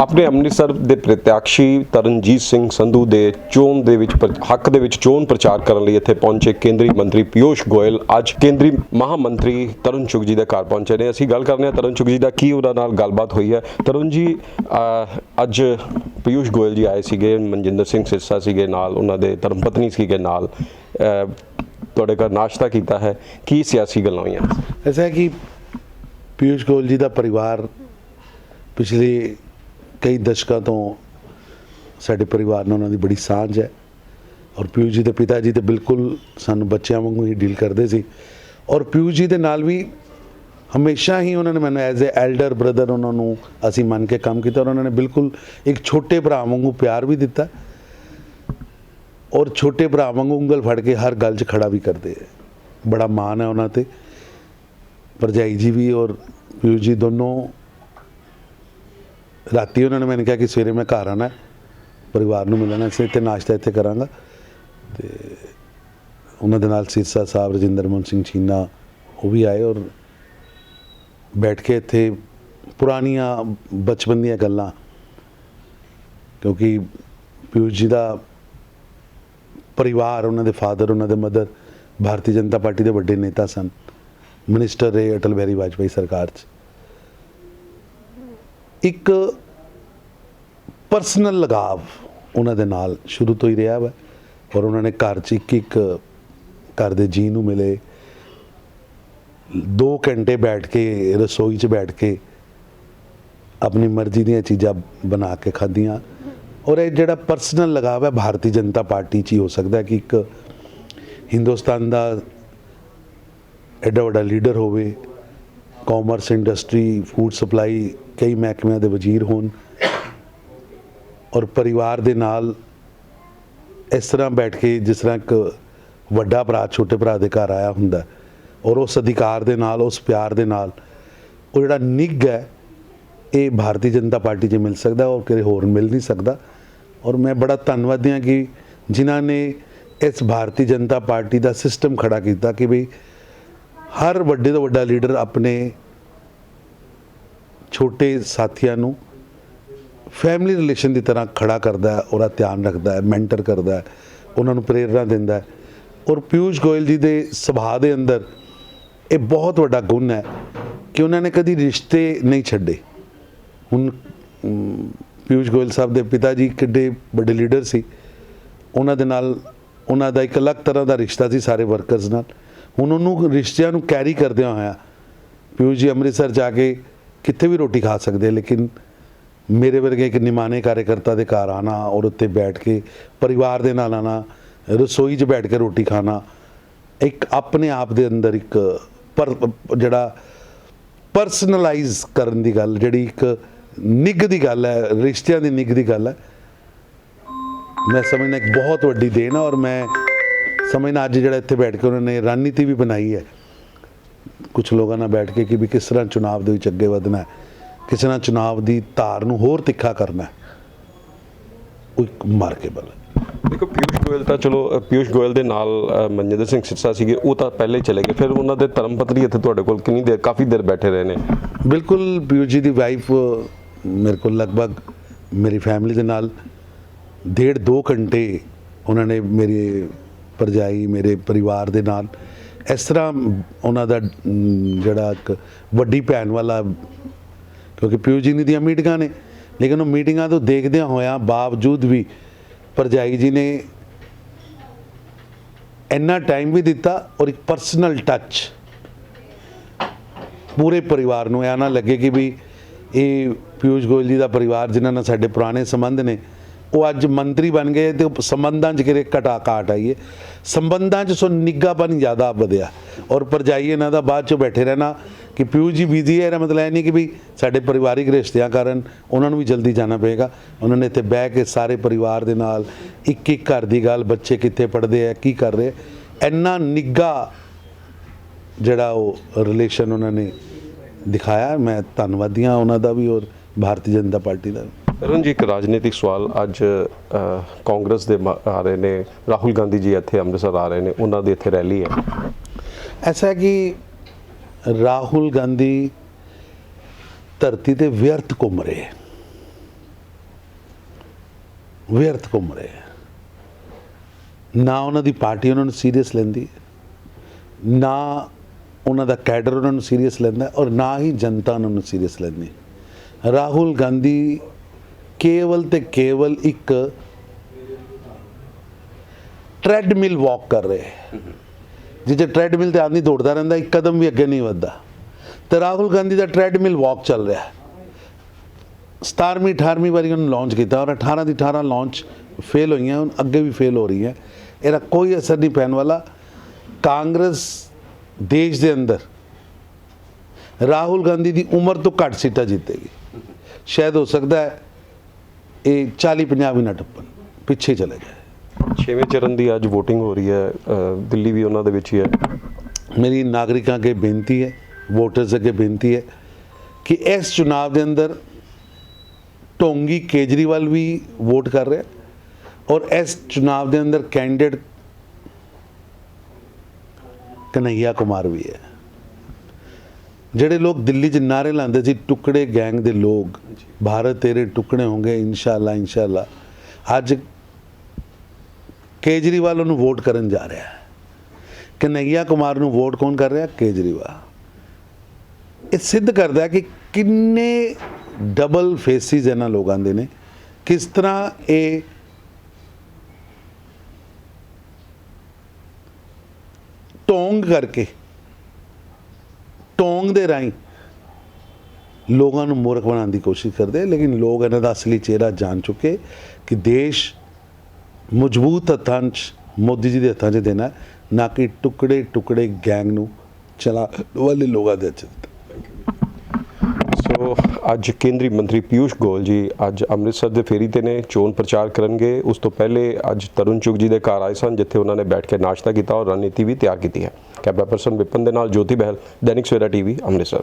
ਆਪਣੇ ਅੰਮ੍ਰਿਤਸਰ ਦੇ ਪ੍ਰਤਿਆਕਸ਼ੀ ਤਰਨਜੀਤ ਸਿੰਘ ਸੰਧੂ ਦੇ ਚੋਣ ਦੇ ਵਿੱਚ ਹੱਕ ਦੇ ਵਿੱਚ ਚੋਣ ਪ੍ਰਚਾਰ ਕਰਨ ਲਈ ਇੱਥੇ ਪਹੁੰਚੇ ਕੇਂਦਰੀ ਮੰਤਰੀ ਪਿਯੂਸ਼ ਗੋਇਲ ਅੱਜ ਕੇਂਦਰੀ ਮਹਾ ਮੰਤਰੀ ਤਰੁਣ ਚੁਗ ਜੀ ਦੇ ਘਰ ਪਹੁੰਚੇ ਨੇ। ਅਸੀਂ ਗੱਲ ਕਰਨੇ ਆ ਤਰੁਣ ਚੁਗ ਜੀ ਦਾ ਕੀ ਉਹਨਾਂ ਨਾਲ ਗੱਲਬਾਤ ਹੋਈ ਹੈ। ਤਰੁਣ ਜੀ ਅੱਜ ਪਿਯੂਸ਼ ਗੋਇਲ ਜੀ ਆਏ ਸੀਗੇ, ਮਨਜਿੰਦਰ ਸਿੰਘ ਸਿਰਸਾ ਸੀਗੇ ਨਾਲ, ਉਹਨਾਂ ਦੇ ਧਰਮ ਪਤਨੀ ਸੀਗੇ ਨਾਲ। ਤੁਹਾਡੇ ਘਰ ਨਾਸ਼ਤਾ ਕੀਤਾ ਹੈ। ਕੀ ਸਿਆਸੀ ਗੱਲਾਂ ਹੋਈਆਂ? ਐਸਾ ਕਿ ਪਿਯੂਸ਼ ਗੋਇਲ ਜੀ ਦਾ ਪਰਿਵਾਰ ਪਿਛਲੇ ਕਈ ਦਸ਼ਕਾਂ ਤੋਂ ਸਾਡੇ ਪਰਿਵਾਰ ਨਾਲ ਉਹਨਾਂ ਦੀ ਬੜੀ ਸਾਂਝ ਹੈ। ਔਰ ਪਿਊ ਜੀ ਦੇ ਪਿਤਾ ਜੀ ਤੇ ਬਿਲਕੁਲ ਸਾਨੂੰ ਬੱਚਿਆਂ ਵਾਂਗੂ ਹੀ ਡੀਲ ਕਰਦੇ ਸੀ। ਔਰ ਪਿਊ ਜੀ ਦੇ ਨਾਲ ਵੀ ਹਮੇਸ਼ਾ ਹੀ ਉਹਨਾਂ ਨੇ ਮੈਨੂੰ ਐਜ਼ ਅ ਐਲਡਰ ਬ੍ਰਦਰ ਉਹਨਾਂ ਨੂੰ ਅਸੀਂ ਮੰਨ ਕੇ ਕੰਮ ਕੀਤਾ। ਔਰ ਉਹਨਾਂ ਨੇ ਬਿਲਕੁਲ ਇੱਕ ਛੋਟੇ ਭਰਾ ਵਾਂਗੂ ਪਿਆਰ ਵੀ ਦਿੱਤਾ। ਔਰ ਛੋਟੇ ਭਰਾ ਵਾਂਗੂ ਉਂਗਲ ਫੜ ਕੇ ਹਰ ਗੱਲ 'ਚ ਖੜਾ ਵੀ ਕਰਦੇ ਹੈ ਬੜਾ ਮਾਣ ਹੈ ਉਹਨਾਂ ਤੇ। ਭਰਜਾਈ ਜੀ ਵੀ ਔਰ ਪਿਊ ਜੀ ਦੋਨੋਂ ਰਾਤੀ ਉਹਨਾਂ ਨੇ ਮੈਨੂੰ ਕਿਹਾ ਕਿ ਸਵੇਰੇ ਮੈਂ ਘਰ ਆਣਾ ਪਰਿਵਾਰ ਨੂੰ ਮਿਲਣਾ ਸੀ ਤੇ ਨਾਸ਼ਤਾ ਇੱਥੇ ਕਰਾਂਗਾ। ਤੇ ਉਹਨਾਂ ਦੇ ਨਾਲ ਸਿਰਸਾ ਸਾਹਿਬ, ਰਜਿੰਦਰ ਮੋਹਨ ਸਿੰਘ ਚੀਨਾ ਉਹ ਵੀ ਆਏ ਔਰ ਬੈਠ ਕੇ ਇੱਥੇ ਪੁਰਾਣੀਆਂ ਬਚਪਨ ਦੀਆਂ ਗੱਲਾਂ। ਕਿਉਂਕਿ ਪਿਊਸ਼ ਜੀ ਦਾ ਪਰਿਵਾਰ, ਉਹਨਾਂ ਦੇ ਫਾਦਰ, ਉਹਨਾਂ ਦੇ ਮਦਰ ਭਾਰਤੀ ਜਨਤਾ ਪਾਰਟੀ ਦੇ ਵੱਡੇ ਨੇਤਾ ਸਨ। ਮਿਨਿਸਟਰ ਰਹੇ ਅਟਲ ਬਿਹਾਰੀ ਵਾਜਪਾਈ ਸਰਕਾਰ 'ਚ। ਇੱਕ ਪਰਸਨਲ ਲਗਾਵ ਉਹਨਾਂ ਦੇ ਨਾਲ ਸ਼ੁਰੂ ਤੋਂ ਹੀ ਰਿਹਾ ਵਾ ਔਰ ਉਹਨਾਂ ਨੇ ਘਰ 'ਚ ਇੱਕ ਇੱਕ ਘਰ ਦੇ ਜੀ ਨੂੰ ਮਿਲੇ। 2 ਘੰਟੇ ਬੈਠ ਕੇ, ਰਸੋਈ 'ਚ ਬੈਠ ਕੇ ਆਪਣੀ ਮਰਜ਼ੀ ਦੀਆਂ ਚੀਜ਼ਾਂ ਬਣਾ ਕੇ ਖਾਧੀਆਂ। ਔਰ ਇਹ ਜਿਹੜਾ ਪਰਸਨਲ ਲਗਾਵ ਹੈ, ਭਾਰਤੀ ਜਨਤਾ ਪਾਰਟੀ 'ਚ ਹੀ ਹੋ ਸਕਦਾ ਕਿ ਇੱਕ ਹਿੰਦੁਸਤਾਨ ਦਾ ਐਡਾ ਵੱਡਾ ਲੀਡਰ ਹੋਵੇ। ਕਾਮਰਸ ਇੰਡਸਟਰੀ ਫੂਡ ਸਪਲਾਈ ਕਈ ਮਹਿਕਮਿਆਂ ਦੇ ਵਜ਼ੀਰ ਹੋਣ। ਔਰ ਪਰਿਵਾਰ ਦੇ ਨਾਲ ਇਸ ਤਰ੍ਹਾਂ ਬੈਠ ਕੇ, ਜਿਸ ਤਰ੍ਹਾਂ ਇੱਕ ਵੱਡਾ ਭਰਾ, ਛੋਟੇ ਭਰਾ ਦੇ ਘਰ ਆਇਆ ਹੁੰਦਾ ਔਰ ਉਸ ਅਧਿਕਾਰ ਦੇ ਨਾਲ, ਉਸ ਪਿਆਰ ਦੇ ਨਾਲ, ਉਹ ਜਿਹੜਾ ਨਿੱਘ ਹੈ, ਇਹ ਭਾਰਤੀ ਜਨਤਾ ਪਾਰਟੀ 'ਚ ਮਿਲ ਸਕਦਾ ਔਰ ਕਿਤੇ ਹੋਰ ਮਿਲ ਨਹੀਂ ਸਕਦਾ। ਔਰ ਮੈਂ ਬੜਾ ਧੰਨਵਾਦੀ ਹਾਂ ਕਿ ਜਿਨ੍ਹਾਂ ਨੇ ਇਸ ਭਾਰਤੀ ਜਨਤਾ ਪਾਰਟੀ ਦਾ ਸਿਸਟਮ ਖੜਾ ਕੀਤਾ ਕਿ ਵੀ ਹਰ ਵੱਡੇ ਤੋਂ ਵੱਡਾ ਲੀਡਰ ਆਪਣੇ ਛੋਟੇ ਸਾਥੀਆਂ ਨੂੰ ਫੈਮਿਲੀ ਰਿਲੇਸ਼ਨ ਦੀ ਤਰ੍ਹਾਂ ਖੜਾ ਕਰਦਾ ਹੈ, ਉਹਦਾ ਧਿਆਨ ਰੱਖਦਾ ਹੈ, ਮੈਂਟਰ ਕਰਦਾ ਹੈ, ਉਹਨਾਂ ਨੂੰ ਪ੍ਰੇਰਣਾ ਦਿੰਦਾ ਹੈ। ਔਰ ਪਿਊਸ਼ ਗੋਇਲ ਜੀ ਦੇ ਸੁਭਾਅ ਦੇ ਅੰਦਰ ਇਹ ਬਹੁਤ ਵੱਡਾ ਗੁਣ ਹੈ ਕਿ ਉਹਨਾਂ ਨੇ ਕਦੀ ਰਿਸ਼ਤੇ ਨਹੀਂ ਛੱਡੇ। ਹੁਣ ਪਿਊਸ਼ ਗੋਇਲ ਸਾਹਿਬ ਦੇ ਪਿਤਾ ਜੀ ਕਿੱਡੇ ਵੱਡੇ ਲੀਡਰ ਸੀ। ਉਹਨਾਂ ਦੇ ਨਾਲ ਉਹਨਾਂ ਦਾ ਇੱਕ ਅਲੱਗ ਤਰ੍ਹਾਂ ਦਾ ਰਿਸ਼ਤਾ ਸੀ ਸਾਰੇ ਵਰਕਰਸ ਨਾਲ। ਹੁਣ ਉਹਨੂੰ ਰਿਸ਼ਤਿਆਂ ਨੂੰ ਕੈਰੀ ਕਰਦਿਆਂ ਹੋਇਆ ਪਿਊਸ਼ ਜੀ ਅੰਮ੍ਰਿਤਸਰ ਜਾ ਕੇ ਕਿੱਥੇ ਵੀ ਰੋਟੀ ਖਾ ਸਕਦੇ, ਲੇਕਿਨ ਮੇਰੇ ਵਰਗੇ ਇੱਕ ਨਿਮਾਣੇ ਕਾਰਜਕਰਤਾ ਦੇ ਘਰ ਆਣਾ, ਔਰ ਉੱਤੇ ਬੈਠ ਕੇ ਪਰਿਵਾਰ ਦੇ ਨਾਲ ਆਣਾ, ਰਸੋਈ 'ਚ ਬੈਠ ਕੇ ਰੋਟੀ ਖਾਣਾ, ਇੱਕ ਆਪਣੇ ਆਪ ਦੇ ਅੰਦਰ ਇੱਕ ਪਰ, ਜਿਹੜਾ ਪਰਸਨਲਾਈਜ਼ ਕਰਨ ਦੀ ਗੱਲ, ਜਿਹੜੀ ਇੱਕ ਨਿੱਘ ਦੀ ਗੱਲ ਹੈ, ਰਿਸ਼ਤਿਆਂ ਦੀ ਨਿੱਘ ਦੀ ਗੱਲ ਹੈ, ਮੈਂ ਸਮਝਣਾ ਇੱਕ ਬਹੁਤ ਵੱਡੀ ਦੇਣ ਹੈ, ਔਰ ਮੈਂ ਸਮਝਣਾ ਅੱਜ ਜਿਹੜਾ ਇੱਥੇ ਬੈਠ ਕੇ ਉਹਨਾਂ ਨੇ ਰਣਨੀਤੀ ਵੀ ਬਣਾਈ ਹੈ। ਕੁਝ ਲੋਕਾਂ ਨਾਲ ਬੈਠ ਕੇ ਕਿ ਵੀ ਕਿਸ ਤਰ੍ਹਾਂ ਚੁਣਾਵ ਦੇ ਵਿੱਚ ਅੱਗੇ ਵਧਣਾ ਹੈ। ਕਿਸ ਤਰ੍ਹਾਂ ਚੁਣਾਵ ਦੀ ਧਾਰ ਨੂੰ ਹੋਰ ਤਿੱਖਾ ਕਰਨਾ ਉਹ ਇੱਕ ਮਾਰਕੇਬਲ ਹੈ ਦੇਖੋ ਪਿਊਸ਼ ਗੋਇਲ ਤਾਂ ਚਲੋ ਪਿਊਸ਼ ਗੋਇਲ ਦੇ ਨਾਲ ਮਨਜਿੰਦਰ ਸਿੰਘ ਸਿਰਸਾ ਸੀਗੇ ਉਹ ਤਾਂ ਪਹਿਲੇ ਹੀ ਚਲੇ ਗਏ। ਫਿਰ ਉਹਨਾਂ ਦੇ ਧਰਮ ਪਤਨੀ ਇੱਥੇ ਤੁਹਾਡੇ ਕੋਲ ਕਿੰਨੀ ਦੇਰ ਕਾਫੀ ਦੇਰ ਬੈਠੇ ਰਹੇ ਨੇ। ਬਿਲਕੁਲ ਪਿਊਸ਼ ਜੀ ਦੀ ਵਾਈਫ ਮੇਰੇ ਕੋਲ ਲਗਭਗ ਮੇਰੀ ਫੈਮਿਲੀ ਦੇ ਨਾਲ ਡੇਢ ਦੋ ਘੰਟੇ ਉਹਨਾਂ ਨੇ ਮੇਰੀ ਪਰਜਾਈ ਮੇਰੇ ਪਰਿਵਾਰ ਦੇ ਨਾਲ ਇਸ ਤਰ੍ਹਾਂ ਉਹਨਾਂ ਦਾ ਜਿਹੜਾ ਇੱਕ ਵੱਡੀ ਭੈਣ ਵਾਲਾ ਕਿਉਂਕਿ ਪਿਊਸ਼ ਜੀ ਦੀਆਂ ਮੀਟਿੰਗਾਂ ਨੇ। ਲੇਕਿਨ ਉਹ ਮੀਟਿੰਗਾਂ ਤੋਂ ਦੇਖਦਿਆਂ ਹੋਇਆਂ ਬਾਵਜੂਦ ਵੀ ਪਰਜਾਈ ਜੀ ਨੇ ਇੰਨਾ ਟਾਈਮ ਵੀ ਦਿੱਤਾ ਔਰ ਇੱਕ ਪਰਸਨਲ ਟੱਚ ਪੂਰੇ ਪਰਿਵਾਰ ਨੂੰ ਇਹ ਨਾ ਲੱਗੇ ਕਿ ਵੀ ਇਹ ਪਿਊਸ਼ ਗੋਇਲ ਜੀ ਦਾ ਪਰਿਵਾਰ ਜਿਨ੍ਹਾਂ ਨਾਲ ਸਾਡੇ ਪੁਰਾਣੇ ਸੰਬੰਧ ਨੇ, ਉਹ ਅੱਜ ਮੰਤਰੀ ਬਣ ਗਏ ਤੇ ਸੰਬੰਧਾਂ 'ਚ ਕਿਰੇ ਘਟਾ ਘਾਟ ਆਈਏ ਸੰਬੰਧਾਂ 'ਚ ਸੋ ਨਿੱਘਾਪਨ ਜ਼ਿਆਦਾ ਵਧਿਆ ਔਰ ਪਰਜਾਈ ਇਹਨਾਂ ਦਾ ਬਾਅਦ 'ਚੋਂ ਬੈਠੇ ਰਹਿਣਾ ਕਿ ਪਿਊਸ਼ ਜੀ ਬਿਜ਼ੀ ਹੈ ਇਹਦਾ ਮਤਲਬ ਇਹ ਨਹੀਂ ਕਿ ਵੀ ਸਾਡੇ ਪਰਿਵਾਰਿਕ ਰਿਸ਼ਤਿਆਂ ਕਾਰਨ ਉਹਨਾਂ ਨੂੰ ਵੀ ਜਲਦੀ ਜਾਣਾ ਪਏਗਾ। ਉਹਨਾਂ ਨੇ ਇੱਥੇ ਬਹਿ ਕੇ ਸਾਰੇ ਪਰਿਵਾਰ ਦੇ ਨਾਲ ਇੱਕ ਇੱਕ ਘਰ ਦੀ ਗੱਲ ਬੱਚੇ ਕਿੱਥੇ ਪੜ੍ਹਦੇ ਆ ਕੀ ਕਰ ਰਹੇ ਇੰਨਾ ਨਿੱਘਾ ਜਿਹੜਾ ਉਹ ਰਿਲੇਸ਼ਨ ਉਹਨਾਂ ਨੇ ਦਿਖਾਇਆ। ਮੈਂ ਧੰਨਵਾਦੀ ਹਾਂ ਉਹਨਾਂ ਦਾ ਵੀ ਔਰ ਭਾਰਤੀ ਜਨਤਾ ਪਾਰਟੀ ਦਾ ਵੀ। ਅਰੁਣ ਜੀ ਇੱਕ ਰਾਜਨੀਤਿਕ ਸਵਾਲ ਅੱਜ ਕਾਂਗਰਸ ਦੇ ਆ ਰਹੇ ਨੇ। ਰਾਹੁਲ ਗਾਂਧੀ ਜੀ ਇੱਥੇ ਅੰਮ੍ਰਿਤਸਰ ਆ ਰਹੇ ਨੇ। ਉਹਨਾਂ ਦੀ ਇੱਥੇ ਰੈਲੀ ਹੈ। ਐਸਾ ਹੈ ਕਿ ਰਾਹੁਲ ਗਾਂਧੀ ਧਰਤੀ ਤੇ ਵਿਅਰਥ ਘੁੰਮ ਰਹੇ ਹੈ। ਵਿਅਰਥ ਘੁੰਮ ਰਹੇ ਹੈ। ਨਾ ਉਹਨਾਂ ਦੀ ਪਾਰਟੀ ਉਹਨਾਂ ਨੂੰ ਸੀਰੀਅਸ ਲੈਂਦੀ ਨਾ ਉਹਨਾਂ ਦਾ ਕੈਡਰ ਉਹਨਾਂ ਨੂੰ ਸੀਰੀਅਸ ਲੈਂਦਾ ਔਰ ਨਾ ਹੀ ਜਨਤਾ ਉਹਨਾਂ ਨੂੰ ਸੀਰੀਅਸ ਲੈਂਦੀ ਰਾਹੁਲ ਗਾਂਧੀ ਕੇਵਲ ਤੇ ਕੇਵਲ ਇੱਕ ਟ੍ਰੈਡਮਿਲ ਵਾਕ ਕਰ ਰਹੇ ਹੈ। ਜਿੱਥੇ ਟ੍ਰੈਡਮਿਲ ਤੇ ਆਦਮੀ ਦੌੜਦਾ ਰਹਿੰਦਾ, ਇੱਕ ਕਦਮ ਵੀ ਅੱਗੇ ਨਹੀਂ ਵੱਧਦਾ। ਤੇ ਰਾਹੁਲ ਗਾਂਧੀ ਦਾ ਟ੍ਰੈਡਮਿਲ ਵਾਕ ਚੱਲ ਰਿਹਾ। ਹੈ 17ਵੀਂ 18ਵੀਂ ਵਾਰੀ ਉਹਨੂੰ ਲਾਂਚ ਕੀਤਾ, ਔਰ 18 ਦੀ 18 ਲਾਂਚ ਫੇਲ ਹੋਈਆਂ, ਹੁਣ ਅੱਗੇ ਵੀ ਫੇਲ ਹੋ ਰਹੀ ਹੈ। ਇਹਦਾ ਕੋਈ ਅਸਰ ਨਹੀਂ ਪੈਣ ਵਾਲਾ। ਕਾਂਗਰਸ ਦੇਸ਼ ਦੇ ਅੰਦਰ ਰਾਹੁਲ ਗਾਂਧੀ ਦੀ ਉਮਰ ਤੋਂ ਘੱਟ ਸੀਟਾਂ ਜਿੱਤੇਗੀ। ਸ਼ਾਇਦ ਹੋ ਸਕਦਾ ਹੈ ਇਹ 40 50 ਵੀ ਨਾ ਟੱਪਣ, ਪਿੱਛੇ ਚਲੇ ਜਾਏ। ਛੇਵੇਂ ਚਰਨ ਦੀ ਅੱਜ VOTING ਹੋ ਰਹੀ ਹੈ ਦਿੱਲੀ ਵੀ ਉਹਨਾਂ ਦੇ ਵਿੱਚ ਹੀ ਹੈ। ਮੇਰੀ ਨਾਗਰਿਕਾਂ ਅੱਗੇ ਬੇਨਤੀ ਹੈ ਵੋਟਰਸ ਅੱਗੇ ਬੇਨਤੀ ਹੈ ਕਿ ਇਸ ਚੁਣਾਵ ਦੇ ਅੰਦਰ ਢੋਂਗੀ ਕੇਜਰੀਵਾਲ ਵੀ ਵੋਟ ਕਰ ਰਿਹਾ ਔਰ ਇਸ ਚੁਣਾਵ ਦੇ ਅੰਦਰ ਕੈਂਡੀਡੇਟ ਕਨਈਆ ਕੁਮਾਰ ਵੀ ਹੈ। ਜਿਹੜੇ ਲੋਕ ਦਿੱਲੀ 'ਚ ਨਾਰੇ ਲਾਉਂਦੇ ਸੀ ਟੁਕੜੇ ਗੈਂਗ ਦੇ ਲੋਕ ਭਾਰਤ ਤੇਰੇ ਟੁਕੜੇ ਹੋਣਗੇ ਇਨਸ਼ਾਅੱਲਾ ਇਨਸ਼ਾਅੱਲਾ। ਅੱਜ ਕੇਜਰੀਵਾਲ ਉਹਨੂੰ ਵੋਟ ਕਰਨ ਜਾ ਰਿਹਾ ਹੈ। ਕਨਈਆ ਕੁਮਾਰ ਨੂੰ ਵੋਟ ਕੌਣ ਕਰ ਰਿਹਾ? ਕੇਜਰੀਵਾਲ। ਇਹ ਸਿੱਧ ਕਰਦਾ ਕਿ ਕਿੰਨੇ ਡਬਲ ਫੇਸਿਸ ਇਹਨਾਂ ਲੋਕਾਂ ਦੇ ਨੇ। ਕਿਸ ਤਰ੍ਹਾਂ ਇਹ ਟੋਂਗ ਕਰਕੇ, ਟੋਂਗ ਦੇ ਰਾਹੀਂ ਲੋਕਾਂ ਨੂੰ ਮੂਰਖ ਬਣਾਉਣ ਦੀ ਕੋਸ਼ਿਸ਼ ਕਰਦੇ ਲੇਕਿਨ ਲੋਕ ਇਹਨਾਂ ਦਾ ਅਸਲੀ ਚਿਹਰਾ ਜਾਣ ਚੁੱਕੇ ਕਿ ਦੇਸ਼ ਮਜ਼ਬੂਤ ਹੱਥਾਂ 'ਚ, ਮੋਦੀ ਜੀ ਦੇ ਹੱਥਾਂ 'ਚ ਦੇਣਾ ਨਾ ਕਿ ਟੁਕੜੇ ਟੁਕੜੇ ਗੈਂਗ ਨੂੰ ਚਲਾ ਵਾਲੇ ਲੋਕਾਂ ਦੇ ਹੱਥ ਸੋ, ਅੱਜ ਕੇਂਦਰੀ ਮੰਤਰੀ ਪਿਊਸ਼ ਗੋਇਲ ਜੀ ਅੱਜ ਅੰਮ੍ਰਿਤਸਰ ਦੇ ਫੇਰੀ ਤੇ ਨੇ, ਚੋਣ ਪ੍ਰਚਾਰ ਕਰਨਗੇ। ਉਸ ਤੋਂ ਪਹਿਲੇ ਅੱਜ ਤਰੁਣ ਚੁਗ ਜੀ ਦੇ ਘਰ ਆਏ ਸਨ, ਜਿੱਥੇ ਉਹਨਾਂ ਨੇ ਬੈਠ ਕੇ ਨਾਸ਼ਤਾ ਕੀਤਾ ਔਰ ਰਣਨੀਤੀ ਵੀ ਤਿਆਰ ਕੀਤੀ ਹੈ। ਕੈਮਰਾ ਪਰਸਨ ਵਿਪਨ ਦੇ ਨਾਲ ਜੋਤੀ ਬਹਿਲ, ਦੈਨਿਕ ਸਵੇਰਾ ਟੀਵੀ, ਅੰਮ੍ਰਿਤਸਰ।